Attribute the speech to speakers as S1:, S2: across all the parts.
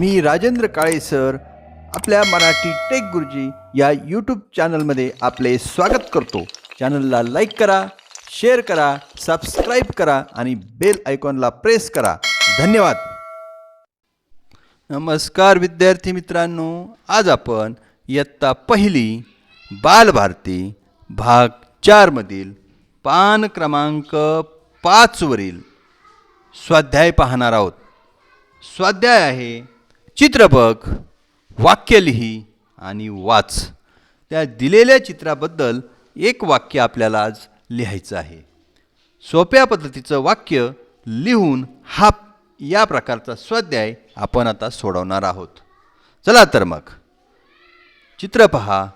S1: मी Rajendra Kale sir. आपल्या Marathi take गुरुजी या यूट्यूब चॅनलमध्ये आपले स्वागत करतो. चॅनलला लाईक करा शेअर करा सबस्क्राईब करा आणि बेल आयकॉनला प्रेस करा. धन्यवाद. नमस्कार विद्यार्थी मित्रांनो. आज आपण इयत्ता पहिली बालभारती भाग चारमधील पान क्रमांक पाचवरील स्वाध्याय पाहणार आहोत. स्वाध्याय आहे चित्र बघ वाक्य लिही आणि वाच. त्या दिलेल्या चित्राबद्दल एक वाक्य आपल्याला आज लिहायचं आहे. सोप्या पद्धतीचं वाक्य लिहून हा या प्रकारचा स्वाध्याय आपण आता सोडवणार आहोत. चला तर मग चित्र पहा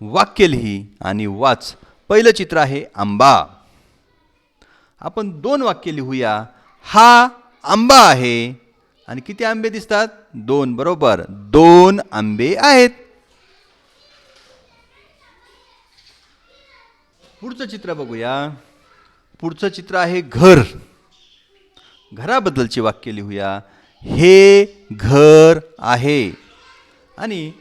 S1: वाक्य लिही आणि वाच. पहिलं चित्र आहे आंबा. आपण दोन वाक्य लिहूया. हा आंबा आहे आणि किती आंबे दिसतात? दोन बरोबर. दोन आंबे आहेत. पुढचं चित्र बघूया. पुढचं चित्र आहे घर. घराबद्दलचे वाक्य लिहूया. हे घर आहे. आणि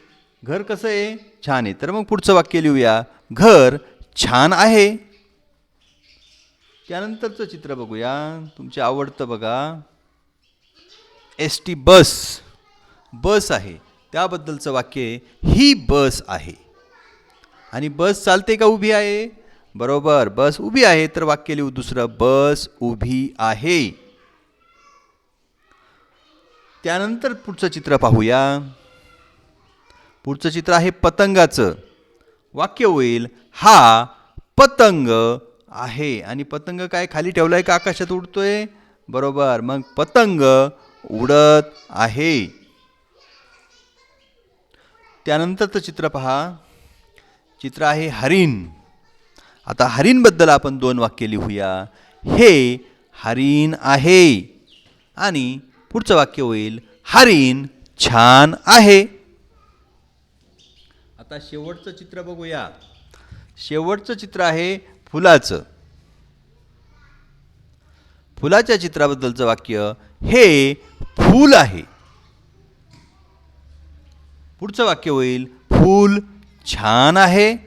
S1: घर कसं आहे? छान आहे. तर मग पुढचं वाक्य लिहूया. घर छान आहे. त्यानंतरचं चित्र बघूया. तुमचे आवडतं बघा. S T bus. बस आहे. त्याबद्दलचं वाक्य आहे, ही बस आहे. आणि बस चालते का उभी आहे? बरोबर बस उभी आहे तर वाक्य लिहू दुसरं बस उभी आहे. त्यानंतर पुढचं चित्र पाहूया. पुढचं चित्र आहे पतंगाचं. वाक्य होईल हा पतंग आहे. आणि पतंग काय खाली ठेवलाय का आकाशात उडतोय? बरोबर मग पतंग उडत आहे. त्यानंतरचं चित्र पहा. चित्र आहे हरिण. आता हरिणबद्दल आपण दोन वाक्य लिहूया. हे हरिण आहे. आणि पुढचं वाक्य होईल हरिण छान आहे. आता शेवटचं चित्र बघूया. शेवटचं चित्र आहे फुलाचं. फुलाच्या चित्राबद्दलचं वाक्य हे फूल आहे. पुढचं वाक्य होईल फूल छान आहे.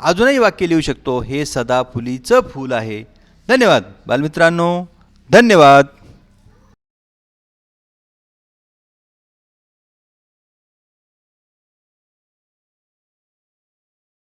S1: अजूनही वाक्य लिहू शकतो हे सदाफुलीचं फूल आहे. धन्यवाद बालमित्रांनो. धन्यवाद.